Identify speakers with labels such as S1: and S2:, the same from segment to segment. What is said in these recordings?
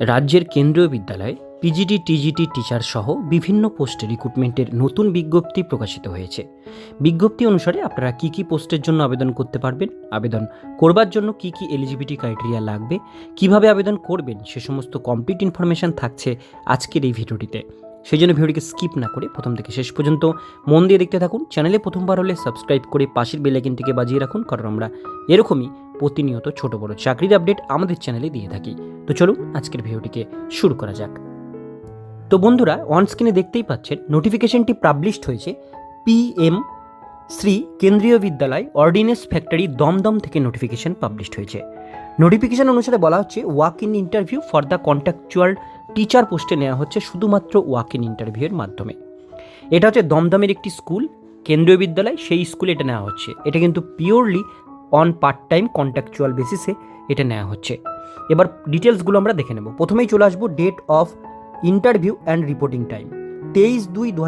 S1: রাজ্যের কেন্দ্রীয় বিদ্যালয়ে পিজিটি টিজিটি টিচার সহ বিভিন্ন পোস্টে রিক্রুটমেন্টের নতুন বিজ্ঞপ্তি প্রকাশিত হয়েছে। বিজ্ঞপ্তি অনুসারে আপনারা কী কী পোস্টের জন্য আবেদন করতে পারবেন, আবেদন করবার জন্য কী কী এলিজিবিলিটি ক্রাইটেরিয়া লাগবে, কীভাবে আবেদন করবেন, সে সমস্ত কমপ্লিট ইনফরমেশান থাকছে আজকের এই ভিডিওটিতে। সেই জন্য ভিডিওটিকে স্কিপ না করে প্রথম থেকে শেষ পর্যন্ত মন দিয়ে দেখতে থাকুন। চ্যানেলে প্রথমবার হলে সাবস্ক্রাইব করে পাশের বেলাইকিনটিকে বাজিয়ে রাখুন, কারণ আমরা এরকমই প্রতিনিয়ত ছোট বড় চাকরির আপডেট আমাদের চ্যানেলে দিয়ে থাকি। তো চলুন আজকের ভিডিওটিকে শুরু করা যাক। তো বন্ধুরা অন স্ক্রিনে দেখতেই পাচ্ছেন নোটিফিকেশনটি পাবলিশড হয়েছে PM Shri Kendriya Vidyalaya ordinance factory Dumdum থেকে নোটিফিকেশন পাবলিশড হয়েছে। নোটিফিকেশন অনুসারে বলা হচ্ছে walk in interview for the contractual teacher পোস্টে নেওয়া হচ্ছে শুধুমাত্র ওয়াক ইন ইন্টারভিউয়ের মাধ্যমে। এটা হচ্ছে দমদমের একটি স্কুল কেন্দ্রীয় বিদ্যালয় সেই স্কুলে এটা নেওয়া হচ্ছে। এটা কিন্তু purely on part time contractual বেসিসে এটা নেওয়া হচ্ছে। এবার ডিটেলসগুলো আমরা দেখে নেব। প্রথমেই চলে আসব date of interview and reporting time তেইশ দুই দু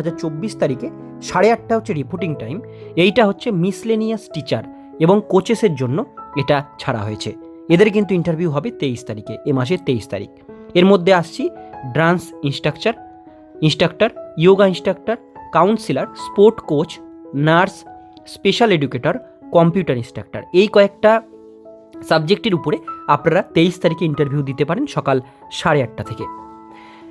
S1: তারিখে সাড়ে আটটা হচ্ছে রিপোর্টিং টাইম এইটা হচ্ছে মিসলেনিয়াস টিচার এবং কোচেসের জন্য এটা ছাড়া হয়েছে। এদের কিন্তু ইন্টারভিউ হবে তেইশ তারিখে, এ মাসের তেইশ তারিখ। এর মধ্যে আসছি dance instructor instructor yoga instructor counsellor sport coach nurse special educator computer instructor. এই কয়েকটা সাবজেক্টের উপরে আপনারা তেইশ তারিখে ইন্টারভিউ দিতে পারেন সকাল সাড়ে আটটা থেকে।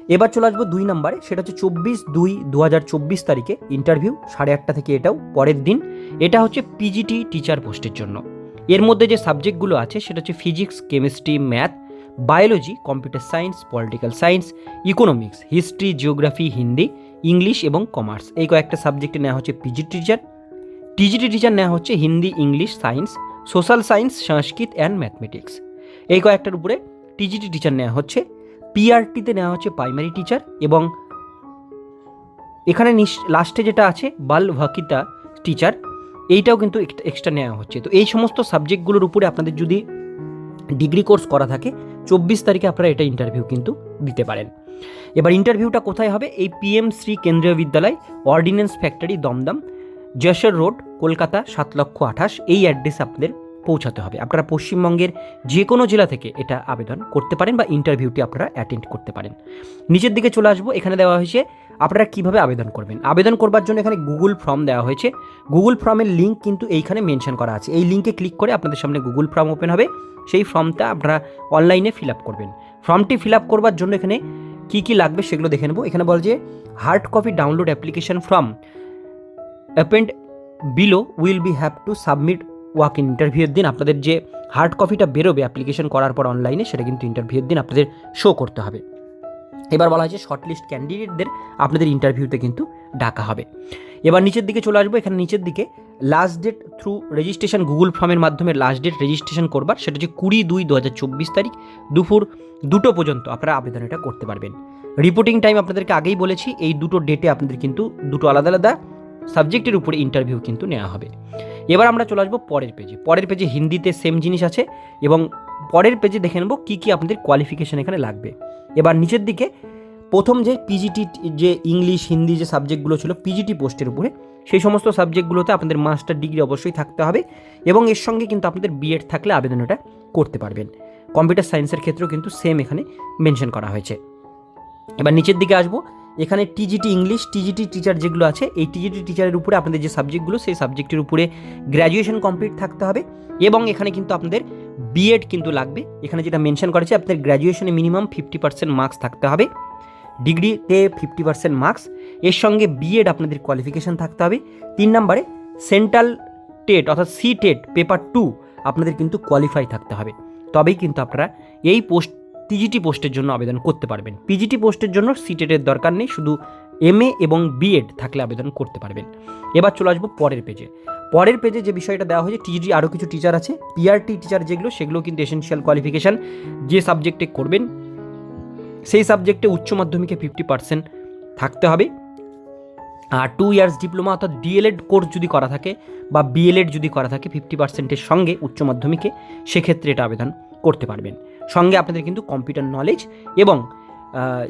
S1: এবার চলে আসব দুই নম্বরে, সেটা হচ্ছে চব্বিশ দুই দু হাজার চব্বিশ তারিখে ইন্টারভিউ সাড়ে আটটা থেকে এটাও পরের দিন। এটা হচ্ছে পিজিটি টিচার পোস্টের জন্য। এর মধ্যে যে সাবজেক্টগুলো আছে, সেটা হচ্ছে physics chemistry math biology computer science political science economics history geography Hindi English এবং কমার্স এই কয়েকটা সাবজেক্টে নেওয়া হচ্ছে পিজি টিচার টিজিটি টিচার নেওয়া হচ্ছে Hindi, English, science, social science, Sanskrit and mathematics এই কয়েকটার উপরে টিজিটি টিচার নেওয়া হচ্ছে পিআরটিতে নেওয়া হচ্ছে প্রাইমারি টিচার এবং এখানে লাস্টে যেটা আছে, বাল ভাকিতা টিচার এইটাও কিন্তু এক্সট্রা নেওয়া হচ্ছে। তো এই সমস্ত সাবজেক্টগুলোর উপরে আপনাদের যদি ডিগ্রি কোর্স করা থাকে, চব্বিশ তারিখে আপনারা এটা ইন্টারভিউ কিন্তু দিতে পারেন। এবার ইন্টারভিউটা কোথায় হবে? এই PM Shri Kendriya Vidyalaya ordnance factory Dumdum. Jessore road, Kolkata, সাত লক্ষ আঠাশ। এই অ্যাড্রেসে আপনাদের পৌঁছাতে হবে। আপনারা পশ্চিমবঙ্গের যে কোনো জেলা থেকে এটা আবেদন করতে পারেন বা ইন্টারভিউটি আপনারা অ্যাটেন্ড করতে পারেন। নিচের দিকে চলে আসব। এখানে দেওয়া হয়েছে আপনারা কীভাবে আবেদন করবেন। আবেদন করবার জন্য এখানে গুগল ফর্ম দেওয়া হয়েছে। গুগল ফর্মের লিঙ্ক কিন্তু এইখানে মেনশন করা আছে। এই লিঙ্কে ক্লিক করে আপনাদের সামনে গুগল ফর্ম ওপেন হবে। সেই ফর্মটা আপনারা অনলাইনে ফিল আপ করবেন। ফর্মটি ফিল আপ করবার জন্য এখানে কী কী লাগবে সেগুলো দেখে নেব। এখানে বল যে hard copy download application form append below will be have to submit walk in ইন্টারভিউয়ের দিন। আপনাদের যে হার্ড কপিটা বেরোবে অ্যাপ্লিকেশন করার পর অনলাইনে সেটা কিন্তু ইন্টারভিউয়ের দিন আপনাদের শো করতে হবে। এবার বলা হয়েছে শর্টলিস্ট ক্যান্ডিডেটদের আপনাদের ইন্টারভিউতে কিন্তু ডাকা হবে। এবার নিচের দিকে চলে আসব। এখানে নিচের দিকে last date through registration Google ফর্মের মাধ্যমে লাস্ট ডেট রেজিস্ট্রেশন করবার, সেটা হচ্ছে কুড়ি দুই দু হাজার চব্বিশ তারিখ দুপুর দুটো পর্যন্ত আপনারা আবেদন এটা করতে পারবেন। রিপোর্টিং টাইম আপনাদেরকে আগেই বলেছি, এই দুটো ডেটে আপনাদের কিন্তু দুটো আলাদা আলাদা সাবজেক্টের উপরে ইন্টারভিউ কিন্তু নেওয়া হবে। এবার আমরা চলে আসব পরের পেজে পরের পেজে হিন্দিতে সেম জিনিস আছে এবং পরের পেজে দেখে নেব কী কী আপনাদের কোয়ালিফিকেশান এখানে লাগবে। এবার নিচের দিকে প্রথম যে পিজিটি যে ইংলিশ হিন্দি যে সাবজেক্টগুলো ছিল পিজিটি পোস্টের উপরে, সেই সমস্ত সাবজেক্টগুলোতে আপনাদের মাস্টার ডিগ্রি অবশ্যই থাকতে হবে এবং এর সঙ্গে কিন্তু আপনাদের বিএড থাকলে আবেদন এটা করতে পারবেন। কম্পিউটার সায়েন্সের ক্ষেত্রেও কিন্তু সেম এখানে মেনশন করা হয়েছে। এবার নিচের দিকে আসব। এখানে টিজিটি ইংলিশ, টিজিটি টিচার যেগুলো আছে, এই টিজিটি টিচারের উপরে আপনাদের যে সাবজেক্টগুলো, সেই সাবজেক্টের উপরে গ্র্যাজুয়েশন কমপ্লিট থাকতে হবে এবং এখানে কিন্তু আপনাদের বিএড কিন্তু লাগবে। এখানে যেটা মেনশন করেছে আপনাদের গ্র্যাজুয়েশনে মিনিমাম ফিফটি পার্সেন্ট মার্কস থাকতে হবে। ডিগ্রিতে ফিফটি পার্সেন্ট মার্কস। এর সঙ্গে বিএড আপনাদের কোয়ালিফিকেশান থাকতে হবে। তিন নম্বরে, সেন্ট্রাল টেট অর্থাৎ সি টেট, পেপার টু, আপনাদের কিন্তু কোয়ালিফাই থাকতে হবে। তবেই কিন্তু আপনারা এই পোস্ট টিজিটি পোস্টের জন্য আবেদন করতে পারবেন। পিজিটি পোস্টের জন্য সিটেটের দরকার নেই, শুধু এম এবং বিএড থাকলে আবেদন করতে পারবেন। এবার চলে আসব পরের পেজে পরের পেজে যে বিষয়টা দেওয়া হয়েছে টিজি আরও কিছু টিচার আছে। পিআরটি টিচার যেগুলো, সেগুলো কিন্তু এসেন্সিয়াল কোয়ালিফিকেশান যে সাবজেক্টে করবেন, সেই সাবজেক্টে উচ্চ মাধ্যমিকে ফিফটি পার্সেন্ট থাকতে হবে। আর টু ইয়ার্স ডিপ্লোমা অর্থাৎ ডিএলএড কোর্স যদি করা থাকে বা বিএলএড যদি করা থাকে ফিফটি পার্সেন্টের সঙ্গে উচ্চ মাধ্যমিকে, সেক্ষেত্রে এটা আবেদন করতে পারবেন। সঙ্গে আপনাদের কিন্তু কম্পিউটার নলেজ এবং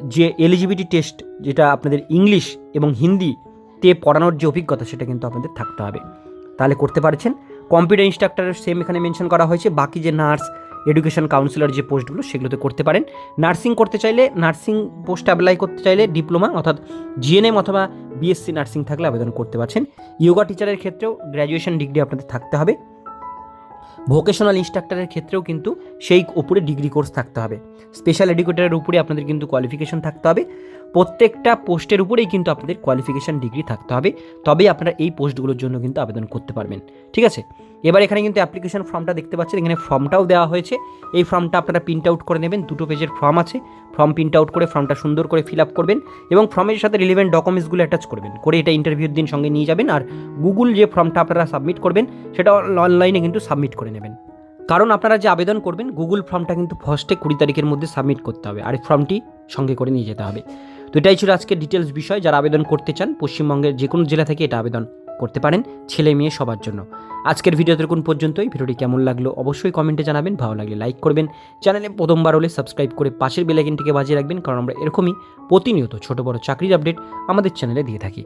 S1: যে এলিজিবিলিটি টেস্ট যেটা আপনাদের ইংলিশ এবং হিন্দিতে পড়ানোর যে অভিজ্ঞতা সেটা কিন্তু আপনাদের থাকতে হবে। তাহলে করতে পারছেন। কম্পিউটার ইনস্ট্রাক্টরের সেম এখানে মেনশন করা হয়েছে। বাকি যে নার্স এডুকেশন কাউন্সিলর যে পোস্টগুলো সেগুলোতে করতে পারেন। নার্সিং করতে চাইলে নার্সিং পোস্ট অ্যাপ্লাই করতে চাইলে ডিপ্লোমা অর্থাৎ জিএনএম অথবা বিএসসি নার্সিং থাকলে আবেদন করতে পারছেন। ইয়োগা টিচারের ক্ষেত্রেও গ্র্যাজুয়েশন ডিগ্রি আপনাদের থাকতে হবে। ভোকেশনাল ইনস্ট্রাক্টরের ক্ষেত্রেও কিন্তু সেই উপরে ডিগ্রি কোর্স থাকতে হবে। স্পেশাল এডুকেটরের উপরে আপনাদের কিন্তু কোয়ালিফিকেশন থাকতে হবে। প্রত্যেকটা পোস্টের উপরেই কিন্তু আপনাদের কোয়ালিফিকেশান ডিগ্রি থাকতে হবে। তবেই আপনারা এই পোস্টগুলোর জন্য কিন্তু আবেদন করতে পারবেন। ঠিক আছে? এবার এখানে কিন্তু অ্যাপ্লিকেশন ফর্মটা দেখতে পাচ্ছেন, এখানে ফর্মটাও দেওয়া হয়েছে। এই ফর্মটা আপনারা প্রিন্ট আউট করে নেবেন, দুটো পেজের ফর্ম আছে। ফর্ম প্রিন্ট আউট করে ফর্মটা সুন্দর করে ফিল আপ করবেন এবং ফর্মের সাথে রিলেভেন্ট ডকুমেন্টসগুলো অ্যাটাচ করবেন। করে এটা ইন্টারভিউর দিন সঙ্গে নিয়ে যাবেন আর গুগল যে ফর্মটা আপনারা সাবমিট করবেন, সেটা অনলাইনে কিন্তু সাবমিট করে নেবেন। কারণ আপনারা যে আবেদন করবেন গুগল ফর্মটা কিন্তু ফার্স্টে কুড়ি তারিখের মধ্যে সাবমিট করতে হবে আর এই ফর্মটি সঙ্গে করে নিয়ে যেতে হবে। তো এটাই ছিল আজকের ডিটেলস বিষয়। যারা আবেদন করতে চান, পশ্চিমবঙ্গের যে কোনো জেলা থেকে এটা আবেদন করতে পারেন ছেলে মেয়ে সবার জন্য। আজকের ভিডিওতে কোন পর্যন্তই। ভিডিওটি কেমন লাগল অবশ্যই কমেন্টে জানাবেন। ভালো লাগলে লাইক করবেন। চ্যানেলে প্রথমবার হলে সাবস্ক্রাইব করে পাশের বেলাইকিনটিকে বাজিয়ে রাখবেন। কারণ আমরা এরকমই প্রতিনিয়ত ছোট বড় চাকরির আপডেট আমাদের চ্যানেলে দিয়ে থাকি।